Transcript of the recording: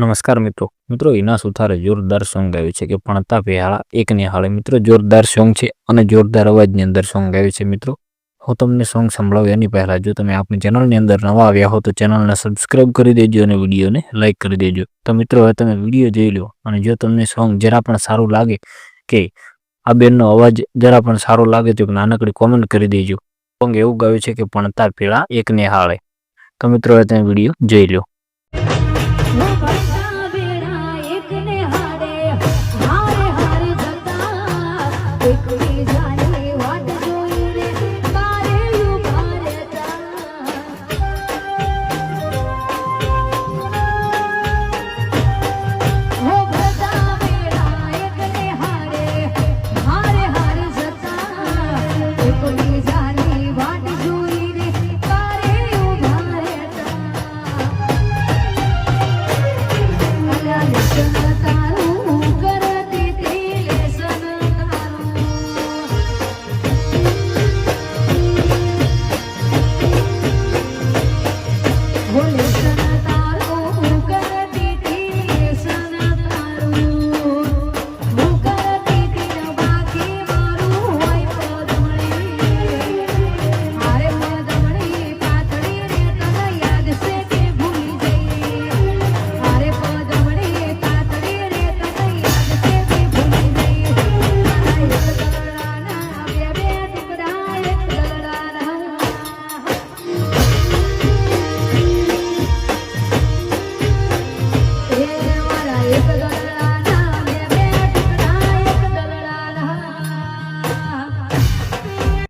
નમસ્કાર મિત્રો. મિત્રો હિના સુથારે જોરદાર સોંગ ગાયું છે કે ભણતા પેહાળા એકને હાળે. મિત્રો, જોરદાર સોંગ છે અને જોરદાર અવાજની અંદર સોંગ ગાયું છે મિત્રો. હું તમને સોંગ સંભળાવું એની પહેલાં, જો તમે આપણી ચેનલની અંદર નવા આવ્યા હો, તો ચેનલને સબસ્ક્રાઇબ કરી દેજો અને વિડીયોને લાઇક કરી દેજો. તો મિત્રો, હવે તમે વીડિયો જોઈ લો અને જો તમને સોંગ જરા પણ સારું લાગે કે આ બેનનો અવાજ જરા પણ સારો લાગે તો એક નાનકડી કોમેન્ટ કરી દેજો. સોંગ એવું ગાયું છે કે ભણતા પેલા એકને હાળે. તો મિત્રો, હવે તમે વીડિયો જોઈ લો. Big